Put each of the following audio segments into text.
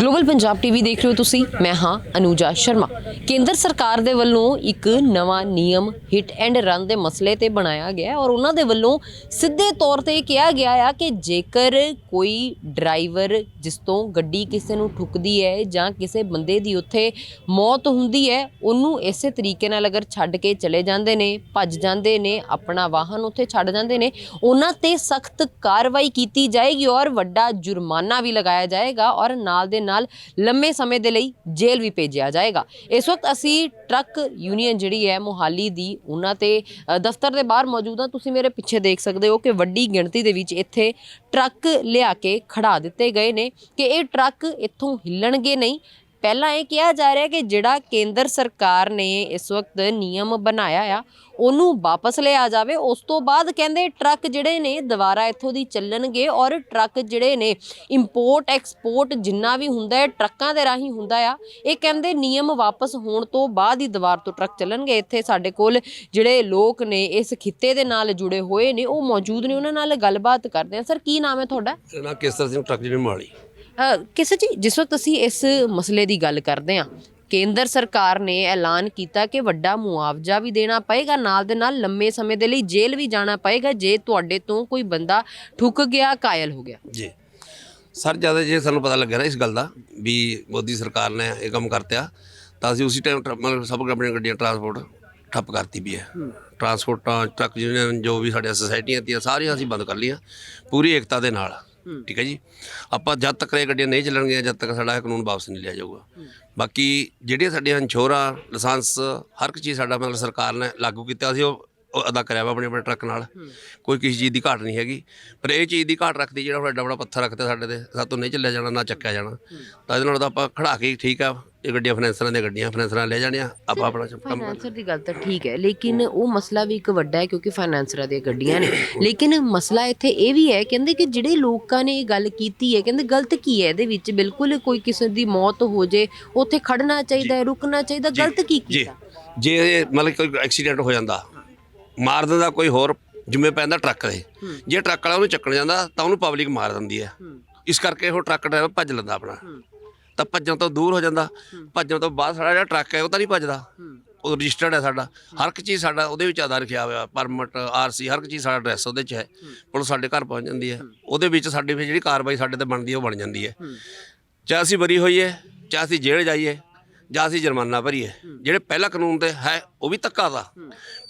Global Punjab TV ਦੇਖ ਰਹੇ ਹੋ ਤੁਸੀਂ। ਮੈਂ ਹਾਂ ਅਨੂਜਾ ਸ਼ਰਮਾ। ਕੇਂਦਰ ਸਰਕਾਰ ਦੇ ਵੱਲੋਂ ਇੱਕ ਨਵਾਂ ਨਿਯਮ, ਹਿੱਟ ਐਂਡ ਰਨ ਦੇ ਮਸਲੇ ਤੇ ਬਣਾਇਆ ਗਿਆ ਔਰ ਉਹਨਾਂ ਦੇ ਵੱਲੋਂ ਸਿੱਧੇ ਤੌਰ ਤੇ ਕਿਹਾ ਗਿਆ ਆ ਕਿ ਜੇਕਰ ਕੋਈ ਡਰਾਈਵਰ ਜਿਸ ਤੋਂ ਗੱਡੀ ਕਿਸੇ ਨੂੰ ਠੁੱਕਦੀ ਹੈ ਜਾਂ ਕਿਸੇ ਬੰਦੇ ਦੀ ਉੱਥੇ ਮੌਤ ਹੁੰਦੀ ਹੈ, ਉਹਨੂੰ ਇਸੇ ਤਰੀਕੇ ਨਾਲ ਅਗਰ ਛੱਡ ਕੇ ਚਲੇ ਜਾਂਦੇ ਨੇ, ਭੱਜ ਜਾਂਦੇ ਨੇ, ਆਪਣਾ ਵਾਹਨ ਉੱਥੇ ਛੱਡ ਜਾਂਦੇ ਨੇ, ਉਹਨਾਂ ਤੇ ਸਖਤ ਕਾਰਵਾਈ ਕੀਤੀ ਜਾਏਗੀ ਔਰ ਵੱਡਾ ਜੁਰਮਾਨਾ ਵੀ ਲਗਾਇਆ ਜਾਏਗਾ ਔਰ ਨਾਲ ਦੇ ਨਾਲ ਲੰਮੇ ਸਮੇਂ ਦੇ ਲਈ ਜੇਲ੍ਹ ਵੀ ਭੇਜਿਆ ਜਾਏਗਾ। ਇਸ ਵਕਤ ਅਸੀਂ ਟਰੱਕ ਯੂਨੀਅਨ ਜਿਹੜੀ ਹੈ ਮੋਹਾਲੀ ਦੀ, ਉਹਨਾਂ ਤੇ ਦਫ਼ਤਰ ਦੇ ਬਾਹਰ ਮੌਜੂਦ ਹਾਂ। ਤੁਸੀਂ ਮੇਰੇ ਪਿੱਛੇ ਦੇਖ ਸਕਦੇ ਹੋ ਕਿ ਵੱਡੀ ਗਿਣਤੀ ਦੇ ਵਿੱਚ ਇੱਥੇ ਟਰੱਕ ਲਿਆ ਕੇ ਖੜਾ ਦਿੱਤੇ ਗਏ ਨੇ ਕਿ ਇਹ ਟਰੱਕ ਇੱਥੋਂ ਹਿੱਲਣਗੇ ਨਹੀਂ। ਪਹਿਲਾਂ ਇਹ ਕਿਹਾ ਜਾ ਰਿਹਾ ਕਿ ਜਿਹੜਾ ਕੇਂਦਰ ਸਰਕਾਰ ਨੇ ਇਸ ਵਕਤ ਨਿਯਮ ਬਣਾਇਆ ਆ, ਉਹਨੂੰ ਵਾਪਸ ਲਿਆ ਜਾਵੇ। ਉਸ ਤੋਂ ਬਾਅਦ ਕਹਿੰਦੇ ਟਰੱਕ ਜਿਹੜੇ ਨੇ ਦੁਬਾਰਾ ਇੱਥੋਂ ਦੀ ਚੱਲਣਗੇ ਔਰ ਟਰੱਕ ਜਿਹੜੇ ਨੇ ਇੰਪੋਰਟ ਐਕਸਪੋਰਟ ਜਿੰਨਾ ਵੀ ਹੁੰਦਾ ਹੈ, ਟਰੱਕਾਂ ਦੇ ਰਾਹੀਂ ਹੁੰਦਾ ਆ। ਇਹ ਕਹਿੰਦੇ ਨਿਯਮ ਵਾਪਸ ਹੋਣ ਤੋਂ ਬਾਅਦ ਹੀ ਦੁਬਾਰ ਤੋਂ ਟਰੱਕ ਚੱਲਣਗੇ। ਇੱਥੇ ਸਾਡੇ ਕੋਲ ਜਿਹੜੇ ਲੋਕ ਨੇ, ਇਸ ਖਿੱਤੇ ਦੇ ਨਾਲ ਜੁੜੇ ਹੋਏ ਨੇ, ਉਹ ਮੌਜੂਦ ਨੇ, ਉਹਨਾਂ ਨਾਲ ਗੱਲਬਾਤ ਕਰਦੇ ਆ। ਸਰ, ਕੀ ਨਾਮ ਹੈ ਤੁਹਾਡਾ? ਮੇਰਾ ਕੇਸਰ ਸਿੰਘ, ਟਰੱਕ ਜਿਹੜੀ ਮਾਲੀ। ਕਿਸੇ ਜੀ ਜਿਸ ਵਕਤ ਅਸੀਂ ਇਸ ਮਸਲੇ ਦੀ ਗੱਲ ਕਰਦੇ ਹਾਂ ਕੇਂਦਰ ਸਰਕਾਰ ਨੇ ਐਲਾਨ ਕੀਤਾ ਕਿ ਵੱਡਾ ਮੁਆਵਜ਼ਾ ਵੀ ਦੇਣਾ ਪਏਗਾ ਨਾਲ ਦੇ ਨਾਲ ਲੰਮੇ ਸਮੇਂ ਦੇ ਲਈ ਜੇਲ੍ਹ ਵੀ ਜਾਣਾ ਪਏਗਾ ਜੇ ਤੁਹਾਡੇ ਤੋਂ ਕੋਈ ਬੰਦਾ ਠੁੱਕ ਗਿਆ ਕਾਇਲ ਹੋ ਗਿਆ। ਜੀ। ਸਰ ਜ਼ਿਆਦਾ ਜੇ ਸਾਨੂੰ ਪਤਾ ਲੱਗਿਆ ਨਾ ਇਸ ਗੱਲ ਦਾ ਵੀ ਮੋਦੀ ਸਰਕਾਰ ਨੇ ਇਹ ਕੰਮ ਕਰਤਿਆ ਤਾਂ ਅਸੀਂ ਉਸੇ ਟਾਈਮ ਮਤਲਬ ਸਭ ਆਪਣੀਆਂ ਗੱਡੀਆਂ ਟਰਾਂਸਪੋਰਟ ਠੱਪ ਕਰਤੀ ਵੀ ਹੈ। ਟਰਾਂਸਪੋਰਟਾਂ ਟਰੱਕ ਯੂਨੀਅਨ ਜੋ ਵੀ ਸਾਡੇ ਸੁਸਾਇਟੀਆਂ ਤੀਆਂ ਸਾਰੀਆਂ ਅਸੀਂ ਬੰਦ ਕਰ ਲਈਆਂ ਪੂਰੀ ਏਕਤਾ ਦੇ ਨਾਲ। ਠੀਕ ਹੈ ਜੀ? ਆਪਾਂ ਜਦ ਤੱਕ ਇਹ ਗੱਡੀਆਂ ਨਹੀਂ ਚੱਲਣਗੀਆਂ ਜਦ ਤੱਕ ਸਾਡਾ ਇਹ ਕਾਨੂੰਨ ਵਾਪਸ ਨਹੀਂ ਲਿਆ ਜਾਊਗਾ। ਬਾਕੀ ਜਿਹੜੀਆਂ ਸਾਡੀਆਂ ਇੰਸ਼ੋਰਾਂ ਲਾਇਸੈਂਸ ਹਰ ਇੱਕ ਚੀਜ਼ ਸਾਡਾ ਮਤਲਬ ਸਰਕਾਰ ਨੇ ਲਾਗੂ ਕੀਤਾ ਸੀ ਉਹ ਉਹ ਅਦਾ ਕਰਿਆ ਵਾ ਆਪਣੇ ਆਪਣੇ ਟਰੱਕ ਨਾਲ। ਕੋਈ ਕਿਸੇ ਚੀਜ਼ ਦੀ ਘਾਟ ਨਹੀਂ ਹੈਗੀ। ਪਰ ਇਹ ਚੀਜ਼ ਦੀ ਘਾਟ ਰੱਖਦੀ ਜਿਹੜਾ ਐਡਾ ਬੜਾ ਪੱਥਰ ਰੱਖਦੇ ਸਾਡੇ ਤੇ ਸਾਤੋਂ ਨਹੀਂ ਚੱਲਿਆ ਜਾਣਾ ਨਾ ਚੱਕਿਆ ਜਾਣਾ। ਤਾਂ ਇਹਦੇ ਨਾਲ ਤਾਂ ਆਪਾਂ ਖੜਾ ਕੇ ਠੀਕ ਆ। ਇਹ ਗੱਡੀਆਂ ਫਾਈਨੈਂਸਰਾਂ ਦੀਆਂ ਗੱਡੀਆਂ ਫਾਈਨੈਂਸਰਾਂ ਲੈ ਜਾਣੀਆਂ ਆਪਾਂ ਆਪਣਾ ਕੰਮ ਫਾਈਨੈਂਸਰ ਦੀ ਗੱਲ ਤਾਂ ਠੀਕ ਹੈ ਲੇਕਿਨ ਉਹ ਮਸਲਾ ਵੀ ਇੱਕ ਵੱਡਾ ਹੈ ਕਿਉਂਕਿ ਫਾਈਨੈਂਸਰਾਂ ਦੀਆਂ ਗੱਡੀਆਂ ਨੇ। ਲੇਕਿਨ ਮਸਲਾ ਇੱਥੇ ਇਹ ਵੀ ਹੈ ਕਹਿੰਦੇ ਕਿ ਜਿਹੜੇ ਲੋਕਾਂ ਨੇ ਇਹ ਗੱਲ ਕੀਤੀ ਹੈ ਕਹਿੰਦੇ ਗਲਤ ਕੀ ਹੈ ਇਹਦੇ ਵਿੱਚ? ਬਿਲਕੁਲ ਕੋਈ ਕਿਸੇ ਦੀ ਮੌਤ ਹੋ ਜੇ ਉੱਥੇ ਖੜਨਾ ਚਾਹੀਦਾ ਹੈ ਰੁਕਣਾ ਚਾਹੀਦਾ ਗਲਤ ਕੀ ਕੀਤਾ? ਜੇ ਇਹ ਮਤਲਬ ਕੋਈ ਐਕਸੀਡੈਂਟ ਹੋ ਜਾਂਦਾ ਮਾਰ ਦਿੰਦਾ ਕੋਈ ਹੋਰ ਜਿੰਮੇ ਪੈਂਦਾ ਟਰੱਕ ਦੇ। ਜੇ ਟਰੱਕ ਵਾਲਾ ਉਹਨੂੰ ਚੱਕਣ ਜਾਂਦਾ ਤਾਂ ਉਹਨੂੰ ਪਬਲਿਕ ਮਾਰ ਦਿੰਦੀ ਹੈ। ਇਸ ਕਰਕੇ ਉਹ ਟਰੱਕ ਡਰਾਈਵਰ ਭੱਜ ਲੈਂਦਾ ਆਪਣਾ। ਤਾਂ ਭੱਜਣ ਤੋਂ ਦੂਰ ਹੋ ਜਾਂਦਾ। ਭੱਜਣ ਤੋਂ ਬਾਅਦ ਸਾਡਾ ਜਿਹੜਾ ਟਰੱਕ ਹੈ ਉਹ ਤਾਂ ਨਹੀਂ ਭੱਜਦਾ। ਉਹ ਰਜਿਸਟਰਡ ਹੈ ਸਾਡਾ। ਹਰ ਇੱਕ ਚੀਜ਼ ਸਾਡਾ ਉਹਦੇ ਵਿੱਚ ਆਧਾਰ ਲਿਖਿਆ ਹੋਇਆ ਪਰਮਿਟ ਆਰਸੀ ਹਰ ਇੱਕ ਚੀਜ਼ ਸਾਡਾ ਐਡਰੈਸ ਉਹਦੇ 'ਚ ਹੈ। ਪੁਲਿਸ ਸਾਡੇ ਘਰ ਪਹੁੰਚ ਜਾਂਦੀ ਹੈ। ਉਹਦੇ ਵਿੱਚ ਸਾਡੀ ਫਿਰ ਜਿਹੜੀ ਕਾਰਵਾਈ ਸਾਡੇ ਤੇ ਬਣਦੀ ਹੈ ਉਹ ਬਣ ਜਾਂਦੀ ਹੈ। ਚਾਹੇ ਅਸੀਂ ਬਰੀ ਹੋਈਏ ਚਾਹੇ ਅਸੀਂ ਜੇਲ੍ਹ ਜਾਈਏ ਜਾਂ ਅਸੀਂ ਜੁਰਮਾਨਾ ਭਰੀਏ ਜਿਹੜੇ ਪਹਿਲਾ ਕਾਨੂੰਨ ਤੇ ਹੈ ਉਹ ਵੀ ਧੱਕਾ ਦਾ।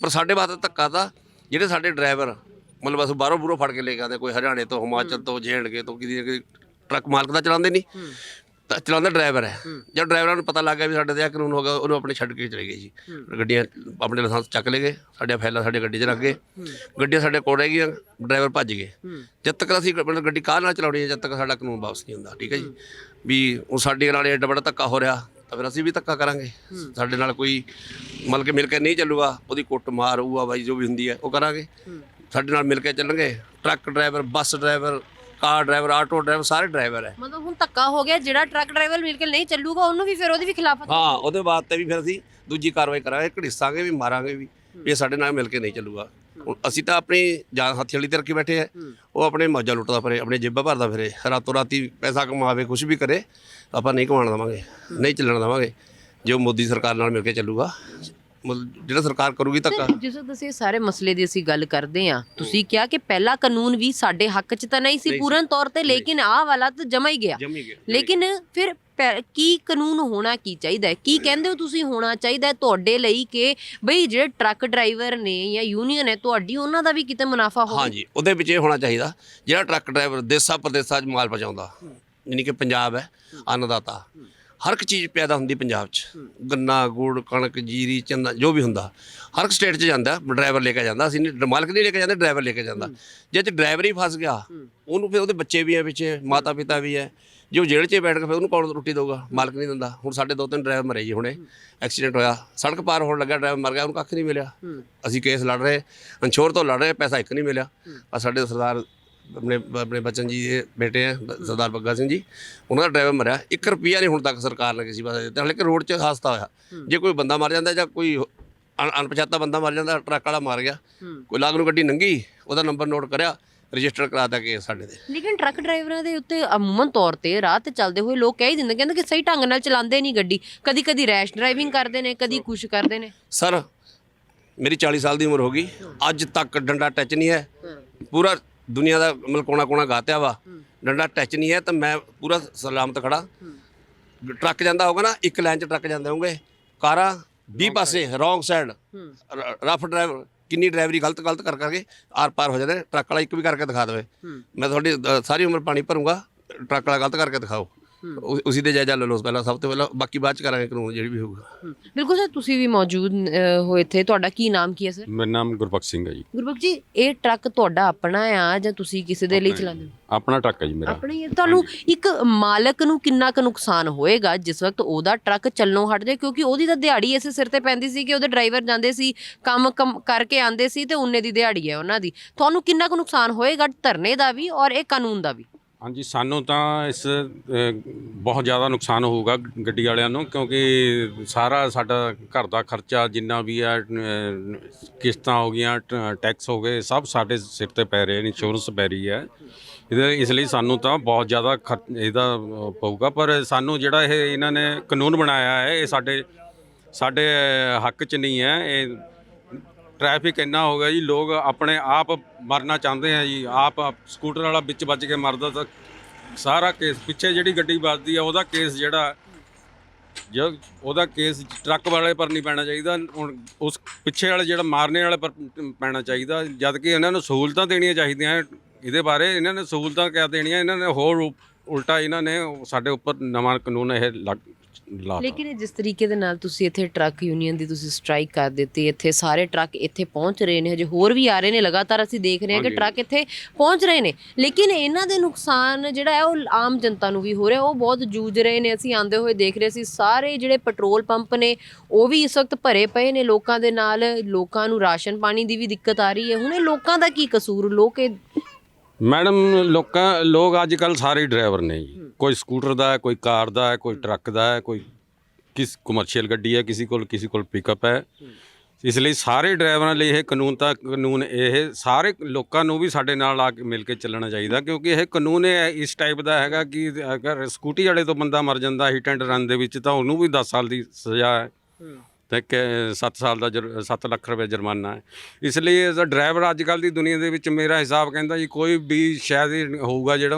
ਪਰ ਸਾਡੇ ਵਾਸਤੇ ਧੱਕਾ ਦਾ ਜਿਹੜੇ ਸਾਡੇ ਡਰਾਈਵਰ ਮਤਲਬ ਬਸ ਬਾਹਰੋਂ ਬੂਰੋਂ ਫੜ ਕੇ ਲੈ ਕੇ ਆਉਂਦੇ ਕੋਈ ਹਰਿਆਣੇ ਤੋਂ ਹਿਮਾਚਲ ਤੋਂ ਜੇਂਡਕੇ ਤੋਂ ਕਿਸੇ ਕਿਸੇ ਟਰੱਕ ਮਾਲਕ ਦਾ ਚਲਾਉਂਦੇ ਨਹੀਂ। ਤਾਂ ਚਲਾਉਂਦਾ ਡਰਾਈਵਰ ਹੈ। ਜਦ ਡਰਾਈਵਰਾਂ ਨੂੰ ਪਤਾ ਲੱਗ ਗਿਆ ਵੀ ਸਾਡੇ ਤੇ ਇਹ ਕਾਨੂੰਨ ਹੋਗਾ ਉਹਨੂੰ ਆਪਣੇ ਛੱਡ ਕੇ ਚਲੇ ਗਏ ਜੀ। ਗੱਡੀਆਂ ਆਪਣੇ ਲਾਇਸੈਂਸ ਚੱਕ ਲਏ ਗਏ ਸਾਡੀਆਂ ਫਾਈਲਾਂ ਸਾਡੇ ਗੱਡੀ 'ਚ ਰੱਖ ਗਏ। ਗੱਡੀਆਂ ਸਾਡੇ ਕੋਲ ਰਹਿ ਗਈਆਂ ਡਰਾਈਵਰ ਭੱਜ ਗਏ। ਜਦ ਤੱਕ ਅਸੀਂ ਮਤਲਬ ਗੱਡੀ ਕਾਰ ਨਾਲ ਚਲਾਉਣੀ ਹੈ ਜਦ ਤੱਕ ਸਾਡਾ ਕਾਨੂੰਨ ਵਾਪਸ ਨਹੀਂ ਹੁੰਦਾ ਠੀਕ ਹੈ ਜੀ। ਵੀ ਉਹ ਸਾਡੇ ਨਾਲ ਐਡਾ ਬੜਾ ਧੱਕਾ ਹੋ ਰਿਹਾ ਤਾਂ ਫਿਰ ਅਸੀਂ ਵੀ ਧੱਕਾ ਕਰਾਂਗੇ। ਸਾਡੇ ਨਾਲ ਕੋਈ ਮਤਲਬ ਕਿ ਮਿਲ ਕੇ ਨਹੀਂ ਚੱਲੂਗਾ ਉਹਦੀ ਕੁੱਟ ਮਾਰ ਹੋਊਗਾ ਬਾਈ ਜੋ ਵੀ ਹੁੰਦੀ ਹੈ ਉਹ ਕਰਾਂਗੇ। ਸਾਡੇ ਨਾਲ ਮਿਲ ਕੇ ਚੱਲਣਗੇ truck driver bus driver car driver auto driver ਸਾਰੇ ਡਰਾਈਵਰ ਹੈ। ਮਤਲਬ ਹੁਣ ਧੱਕਾ ਹੋ ਗਿਆ ਜਿਹੜਾ ਟਰੱਕ ਡਰਾਈਵਰ ਮਿਲ ਕੇ ਨਹੀਂ ਚੱਲੂਗਾ ਉਹਨੂੰ ਵੀ ਫਿਰ ਉਹਦੀ ਵੀ ਖਿਲਾਫਤ ਹਾਂ ਉਹਦੇ ਬਾਅਦ ਤੇ ਵੀ ਫਿਰ ਅਸੀਂ ਦੂਜੀ ਕਾਰਵਾਈ ਕਰਾਂਗੇ ਘੜੀਸਾਂਗੇ ਵੀ ਮਾਰਾਂਗੇ ਵੀ ਵੀ ਇਹ ਸਾਡੇ ਨਾਲ ਮਿਲ ਕੇ ਨਹੀਂ ਚੱਲੂਗਾ। ਹੁਣ ਅਸੀਂ ਤਾਂ ਆਪਣੀ ਜਾਨ ਹੱਥੀ ਵਾਲੀ ਤੇ ਰੱਖੀ ਬੈਠੇ ਆ। ਉਹ ਆਪਣੇ ਮੌਜਾਂ ਲੁੱਟਦਾ ਫਿਰੇ ਆਪਣੇ ਜੇਬਾਂ ਭਰਦਾ ਫਿਰੇ ਰਾਤੋਂ ਰਾਤੀ ਪੈਸਾ ਕਮਾਵੇ ਕੁਝ ਵੀ ਕਰੇ ਆਪਾਂ ਨਹੀਂ ਕਮਾਉਣ ਦੇਵਾਂਗੇ ਨਹੀਂ ਚੱਲਣ ਦੇਵਾਂਗੇ। ਜੇ ਮੋਦੀ ਸਰਕਾਰ ਨਾਲ ਮਿਲ ਕੇ ਚੱਲੂਗਾ ਮਤਲਬ ਜਿਹੜਾ ਸਰਕਾਰ ਕਰੂਗੀ ਧੱਕਾ। ਜਿਸ ਅਸੀਂ ਇਹ ਸਾਰੇ ਮਸਲੇ ਦੀ ਅਸੀਂ ਗੱਲ ਕਰਦੇ ਹਾਂ ਤੁਸੀਂ ਕਿਹਾ ਕਿ ਪਹਿਲਾ ਕਾਨੂੰਨ ਵੀ ਸਾਡੇ ਹੱਕ 'ਚ ਤਾਂ ਨਹੀਂ ਸੀ ਪੂਰਨ ਤੌਰ ਤੇ ਲੇਕਿਨ ਆਹ ਵਾਲਾ ਤਾਂ ਜਮਾ ਹੀ ਗਿਆ। ਜੰਮੀ ਗਿਆ ਲੇਕਿਨ ਫਿਰ ਪੈ- ਕੀ ਕਾਨੂੰਨ ਹੋਣਾ ਕੀ ਚਾਹੀਦਾ ਹੈ? ਕੀ ਕਹਿੰਦੇ ਹੋ ਤੁਸੀਂ ਹੋਣਾ ਚਾਹੀਦਾ ਹੈ ਤੁਹਾਡੇ ਲਈ ਕਿ ਬਈ ਜਿਹੜੇ ਟਰੱਕ ਡਰਾਈਵਰ ਨੇ ਜਾਂ ਯੂਨੀਅਨ ਹੈ ਤੁਹਾਡੀ ਉਹਨਾਂ ਦਾ ਵੀ ਕਿਤੇ ਮੁਨਾਫਾ ਹੋਵੇ? ਹਾਂਜੀ ਉਹਦੇ ਵਿੱਚ ਇਹ ਹੋਣਾ ਚਾਹੀਦਾ ਜਿਹੜਾ ਟਰੱਕ ਡਰਾਈਵਰ ਦੇਸਾਂ ਪ੍ਰਦੇਸਾਂ 'ਚ ਮਾਲ ਪਹੁੰਚਾਉਂਦਾ ਯਾਨੀ ਕਿ ਪੰਜਾਬ ਹੈ ਅੰਨਦਾਤਾ। ਹਰ ਇੱਕ ਚੀਜ਼ ਪੈਦਾ ਹੁੰਦੀ ਪੰਜਾਬ 'ਚ। ਗੰਨਾ ਗੁੜ ਕਣਕ ਜੀਰੀ ਚੰਨਾ ਜੋ ਵੀ ਹੁੰਦਾ। ਹਰ ਇੱਕ ਸਟੇਟ 'ਚ ਜਾਂਦਾ ਡਰਾਈਵਰ ਲੈ ਕੇ ਜਾਂਦਾ। ਅਸੀਂ ਨਹੀਂ ਮਾਲਕ ਨਹੀਂ ਲੈ ਕੇ ਜਾਂਦੇ ਡਰਾਈਵਰ ਲੈ ਕੇ ਜਾਂਦਾ। ਜੇ ਤੇ ਡਰਾਈਵਰ ਹੀ ਫਸ ਗਿਆ ਉਹਨੂੰ ਫਿਰ ਉਹਦੇ ਬੱਚੇ ਵੀ ਹੈ ਪਿੱਛੇ ਮਾਤਾ ਪਿਤਾ ਵੀ ਹੈ ਜੇ ਉਹ ਜੇਲ੍ਹ 'ਚ ਬੈਠ ਕੇ ਫਿਰ ਉਹਨੂੰ ਕੌਣ ਰੋਟੀ ਦੇਊਗਾ? ਮਾਲਕ ਨਹੀਂ ਦਿੰਦਾ। ਹੁਣ ਸਾਡੇ ਦੋ ਤਿੰਨ ਡਰਾਈਵਰ ਮਰੇ ਜੀ ਹੁਣੇ। ਐਕਸੀਡੈਂਟ ਹੋਇਆ। ਸੜਕ ਪਾਰ ਹੋਣ ਲੱਗਾ ਡਰਾਈਵਰ ਮਰ ਗਿਆ ਉਹਨੂੰ ਕੱਖ ਨਹੀਂ ਮਿਲਿਆ। ਅਸੀਂ ਕੇਸ ਲੜ ਰਹੇ। ਇੰਸ਼ੋਰ ਤੋਂ ਲੜ ਰਹੇ ਪੈਸਾ ਇੱਕ ਨਹੀਂ ਮਿਲਿਆ। ਆ ਸਾਡੇ ਸਰਦਾਰ ਆਪਣੇ ਆਪਣੇ ਬਚਨ ਜੀ ਦੇ ਬੇਟੇ ਆ ਸਰਦਾਰ ਬੱਗਾ ਸਿੰਘ ਜੀ। ਉਹਨਾਂ ਦਾ ਡਰਾਈਵਰ ਮਰਿਆ। 1 ਰੁਪਿਆ ਨਹੀਂ ਹੁਣ ਤੱਕ ਸਰਕਾਰ ਨੇ ਕਿਸੇ ਪਾਸੇ ਦਿੱਤਾ ਹਾਲਾਂਕਿ ਰੋਡ 'ਚ ਹਾਦਸਾ ਹੋਇਆ। ਜੇ ਕੋਈ ਬੰਦਾ ਮਰ ਜਾਂਦਾ ਜਾਂ ਕੋਈ ਅਣ- ਅਣਪਛਾਤਾ ਬੰਦਾ ਮਰ ਜਾਂਦਾ ਟਰੱਕ ਵਾਲਾ ਮਾਰ ਗਿਆ। ਕੋਈ ਲਾਗ ਨੂੰ ਗੱਡੀ ਨੰਗੀ ਉਹਦਾ ਨੰਬਰ ਨੋਟ ਕਰਿਆ ਰਜਿਸਟਰ ਕਰਾਤਾ ਕੇਸ ਸਾਡੇ ਤੇ। ਲੇਕਿਨ ਟਰੱਕ ਡਰਾਈਵਰਾਂ ਦੇ ਉੱਤੇ ਅਮੂਮਨ ਤੌਰ ਤੇ ਰਾਹ ਤੇ ਚੱਲਦੇ ਹੋਏ ਲੋਕ ਕਹਿ ਹੀ ਦਿੰਦੇ ਕਹਿੰਦੇ ਕਿ ਸਹੀ ਢੰਗ ਨਾਲ ਚਲਾਉਂਦੇ ਨਹੀਂ ਗੱਡੀ। ਕਦੀ ਕਦੀ ਰੈਸ਼ ਡਰਾਈਵਿੰਗ ਕਰਦੇ ਨੇ ਕਦੀ ਕੁਛ ਕਰਦੇ ਨੇ। ਸਰ ਮੇਰੀ 40 ਸਾਲ ਦੀ ਉਮਰ ਹੋ ਗਈ। ਅੱਜ ਤੱਕ ਡੰਡਾ ਟੱਚ ਨਹੀਂ ਹੈ। ਪੂਰਾ ਦੁਨੀਆ ਦਾ ਮਤਲਬ ਕੋਣਾ ਕੋਣਾ ਗਾਤਿਆ ਵਾ ਡੰਡਾ ਟੱਚ ਨਹੀਂ ਹੈ ਤਾਂ ਮੈਂ ਪੂਰਾ ਸਲਾਮਤ ਖੜਾ। ਟਰੱਕ ਜਾਂਦਾ ਹੋਗਾ ਨਾ ਇੱਕ ਲਾਈਨ 'ਚ ਟਰੱਕ ਜਾਂਦੇ ਹੋਣਗੇ ਕਾਰਾਂ 20 ਪਾਸੇ ਰੋਂਗ ਸਾਈਡ ਰਫ ਡਰਾਈਵਰ ਕਿੰਨੀ ਡਰਾਈਵਰੀ ਗਲਤ ਗਲਤ ਕਰ ਕਰਕੇ ਆਰ ਪਾਰ ਹੋ ਜਾਂਦੇ। ਟਰੱਕ ਵਾਲਾ ਇੱਕ ਵੀ ਕਰਕੇ ਦਿਖਾ ਦੇਵੇ। ਮੈਂ ਤੁਹਾਡੀ ਸਾਰੀ ਉਮਰ ਪਾਣੀ ਭਰੂੰਗਾ। ਟਰੱਕ ਵਾਲਾ ਗਲਤ ਕਰਕੇ ਦਿਖਾਓ। ਉ- ਉਸੀ ਦੇ ਜਾਇਜ਼ਾ ਲੈ ਲਓ ਪਹਿਲਾਂ ਸਭ ਤੋਂ ਪਹਿਲਾਂ ਬਾਕੀ ਬਾਅਦ ਚ ਕਰਾਂਗੇ ਕਾਨੂੰਨ ਜਿਹੜੀ ਵੀ ਹੋਊਗਾ। ਹਮ, ਬਿਲਕੁਲ ਸਰ ਤੁਸੀਂ ਵੀ ਮੌਜੂਦ ਅ, ਹੋਏ ਇੱਥੇ। ਤੁਹਾਡਾ ਕੀ ਨਾਮ ਕੀ ਹੈ ਸਰ? ਮੇਰਾ ਨਾਮ ਗੁਰਬਖਸ਼ ਸਿੰਘ ਹੈ ਜੀ। ਗੁਰਬਖਸ਼ ਜੀ ਇਹ ਟਰੱਕ ਤੁਹਾਡਾ ਆਪਣਾ ਆ ਜਾਂ ਤੁਸੀਂ ਕਿਸੇ ਦੇ ਲਈ ਚਲਾਉਂਦੇ ਹੋ? ਆਪਣਾ ਟਰੱਕ ਹੈ ਜੀ ਮੇਰਾ। ਆਪਣਾ ਹੀ ਹੈ। ਤੁਹਾਨੂੰ ਇੱਕ ਮਾਲਕ ਨੂੰ ਕਿੰਨਾ ਕੁ ਨੁਕਸਾਨ ਹੋਏਗਾ ਜਿਸ ਵਕਤ ਉਹਦਾ ਟਰੱਕ ਚੱਲਣੋਂ ਹਟ ਜਾਏ? ਕਿਉਂਕਿ ਉਹਦੀ ਤਾਂ ਦਿਹਾੜੀ ਇਸੇ ਸਿਰ ਤੇ ਪੈਂਦੀ ਸੀ ਕਿ ਉਹਦੇ ਡਰਾਈਵਰ ਜਾਂਦੇ ਸੀ ਕੰਮ ਕੰਮ ਕਰਕੇ ਆਂਦੇ ਸੀ ਤੇ ਉਹਨੇ ਦੀ ਦਿਹਾੜੀ ਹੈ ਉਹਨਾਂ ਦੀ। ਤੁਹਾਨੂੰ ਕਿੰਨਾ ਕੁ ਨੁਕਸਾਨ ਹੋਏਗਾ ਧਰਨੇ ਦਾ ਵੀ ਔਰ ਇਹ ਕਾਨੂੰਨ ਦਾ ਵੀ? ਹਾਂਜੀ ਸਾਨੂੰ ਤਾਂ ਇਸ ਅ, ਬਹੁਤ ਜ਼ਿਆਦਾ ਨੁਕਸਾਨ ਹੋਊਗਾ ਗੱਡੀ ਵਾਲਿਆਂ ਨੂੰ ਕਿਉਂਕਿ ਸਾਰਾ ਸਾਡਾ ਘਰ ਦਾ ਖਰਚਾ ਜਿੰਨਾ ਵੀ ਹੈ ਅ, ਕਿਸ਼ਤਾਂ ਹੋ ਗਈਆਂ ਟ- ਟੈਕਸ ਹੋ ਗਏ ਸਭ ਸਾਡੇ ਸਿਰ ਤੇ ਪੈ ਰਹੇ ਨੇ ਇੰਸ਼ੋਰੈਂਸ ਪੈ ਰਹੀ ਹੈ। ਇਹਦੇ ਇਸ ਲਈ ਸਾਨੂੰ ਤਾਂ ਬਹੁਤ ਜ਼ਿਆਦਾ ਖਰ- ਇਹਦਾ ਅ, ਪਊਗਾ ਪਰ ਸਾਨੂੰ ਜਿਹੜਾ ਇਹ ਇਹਨਾਂ ਨੇ ਕਾਨੂੰਨ ਬਣਾਇਆ ਹੈ ਇਹ ਸਾਡੇ ਸਾਡੇ ਹੱਕ 'ਚ ਨਹੀਂ ਹੈ ਇਹ ਟ੍ਰੈਫਿਕ ਇੰਨਾ ਹੋ ਗਿਆ ਜੀ, ਲੋਕ ਆਪਣੇ ਆਪ ਮਰਨਾ ਚਾਹੁੰਦੇ ਆ ਜੀ, ਆਪ ਸਕੂਟਰ ਵਾਲਾ ਵਿੱਚ ਵੱਜ ਕੇ ਮਰਦਾ ਤਾਂ ਸਾਰਾ ਕੇਸ, ਪਿੱਛੇ ਜਿਹੜੀ ਗੱਡੀ ਵੱਜਦੀ ਆ, ਉਹਦਾ ਕੇਸ ਜਿਹੜਾ, ਜੋ ਉਹਦਾ ਕੇਸ ਟਰੱਕ ਵਾਲੇ ਪਰ ਨਹੀਂ ਪੈਣਾ ਚਾਹੀਦਾ, ਹੁਣ ਉਸ ਪਿੱਛੇ ਵਾਲੇ ਜਿਹੜਾ ਮਾਰਨੇ ਵਾਲੇ ਪਰ ਪੈਣਾ ਚਾਹੀਦਾ, ਜਦ ਕਿ ਇਹਨਾਂ ਨੂੰ ਸਹੂਲਤਾਂ ਦੇਣੀਆਂ ਚਾਹੀਦੀਆਂ ਇਹਦੇ ਬਾਰੇ ਇਹਨਾਂ ਨੇ ਸਹੂਲਤਾਂ ਕਿਆ ਦੇਣੀਆਂ, ਇਹਨਾਂ ਨੇ ਹੋਰ ਉਲਟਾ ਇਹਨਾਂ ਨੇ ਸਾਡੇ ਉੱਪਰ ਨਵਾਂ ਕਾਨੂੰਨ ਇਹ ਲੱਗ ਲਾ ਲੇਕਿਨ ਜਿਸ ਤਰੀਕੇ ਦੇ ਨਾਲ ਤੁਸੀਂ ਇੱਥੇ ਟਰੱਕ ਯੂਨੀਅਨ ਦੀ ਤੁਸੀਂ ਸਟ੍ਰਾਈਕ ਕਰ ਦਿੱਤੀ ਇੱਥੇ ਸਾਰੇ ਟਰੱਕ ਇੱਥੇ ਪਹੁੰਚ ਰਹੇ ਨੇ ਹਜੇ ਹੋਰ ਵੀ ਆ ਰਹੇ ਨੇ ਲਗਾਤਾਰ ਅਸੀਂ ਦੇਖ ਰਹੇ ਹਾਂ ਕਿ। ਟਰੱਕ ਇੱਥੇ ਪਹੁੰਚ ਰਹੇ ਨੇ। ਲੇਕਿਨ ਇਹਨਾਂ ਦੇ ਨੁਕਸਾਨ ਜਿਹੜਾ ਹੈ ਉਹ ਆਮ ਜਨਤਾ ਨੂੰ ਵੀ ਹੋ ਰਿਹਾ ਉਹ ਬਹੁਤ ਜੂਝ ਰਹੇ ਨੇ। ਅਸੀਂ ਆਂਦੇ ਹੋਏ ਦੇਖ ਰਹੇ ਸੀ ਸਾਰੇ ਜਿਹੜੇ ਪੈਟਰੋਲ ਪੰਪ ਨੇ ਉਹ ਵੀ ਇਸ ਵਕਤ ਭਰੇ ਪਏ ਨੇ ਲੋਕਾਂ ਦੇ ਨਾਲ। ਲੋਕਾਂ ਨੂੰ ਰਾਸ਼ਨ ਪਾਣੀ ਦੀ ਵੀ ਦਿੱਕਤ ਆ ਰਹੀ ਹੈ। ਹੁਣ ਇਹ ਲੋਕਾਂ ਦਾ ਕੀ ਕਸੂਰ? ਲੋਕ ਇਹ ਮੈਡਮ ਲੋਕਾਂ ਲੋਕ ਅੱਜ ਕੱਲ ਸਾਰੇ ਡਰਾਈਵਰ ਨੇ ਜੀ। ਕੋਈ ਸਕੂਟਰ ਦਾ ਹੈ ਕੋਈ ਕਾਰ ਦਾ ਹੈ ਕੋਈ ਟਰੱਕ ਦਾ ਹੈ ਕੋਈ ਕਿਸ ਕਮਰਸ਼ੀਅਲ ਗੱਡੀ ਹੈ ਕਿਸੇ ਕੋਲ ਕਿਸੇ ਕੋਲ ਪਿਕਅਪ ਹੈ। ਇਸ ਲਈ ਸਾਰੇ ਡਰਾਈਵਰਾਂ ਲਈ ਇਹ ਕਾਨੂੰਨ ਤਾਂ ਕਾਨੂੰਨ ਇਹ ਸਾਰੇ ਲੋਕਾਂ ਨੂੰ ਵੀ ਸਾਡੇ ਨਾਲ ਆ ਕੇ ਮਿਲ ਕੇ ਚੱਲਣਾ ਚਾਹੀਦਾ ਕਿਉਂਕਿ ਇਹ ਕਾਨੂੰਨ ਇਹ ਇਸ ਟਾਈਪ ਦਾ ਹੈਗਾ ਕਿ ਅਗਰ ਸਕੂਟੀ ਵਾਲੇ ਤੋਂ ਬੰਦਾ ਮਰ ਜਾਂਦਾ ਹਿੱਟ ਐਂਡ ਰਨ ਦੇ ਵਿੱਚ ਤਾਂ ਉਹਨੂੰ ਵੀ 10 ਸਾਲ ਦੀ ਸਜ਼ਾ ਹੈ। ਤੇ 7 ਸਾਲ ਦਾ 7 ਲੱਖ ਰੁਪਏ ਜੁਰਮਾਨਾ ਹੈ। ਇਸ ਲਈ ਐਜ਼ ਅ ਡਰਾਈਵਰ ਅੱਜ ਕੱਲ ਦੀ ਦੁਨੀਆ ਦੇ ਵਿੱਚ ਮੇਰਾ ਹਿਸਾਬ ਕਹਿੰਦਾ ਜੀ ਕੋਈ ਵੀ ਸ਼ਾਇਦ ਹੀ ਹੋਊਗਾ ਜਿਹੜਾ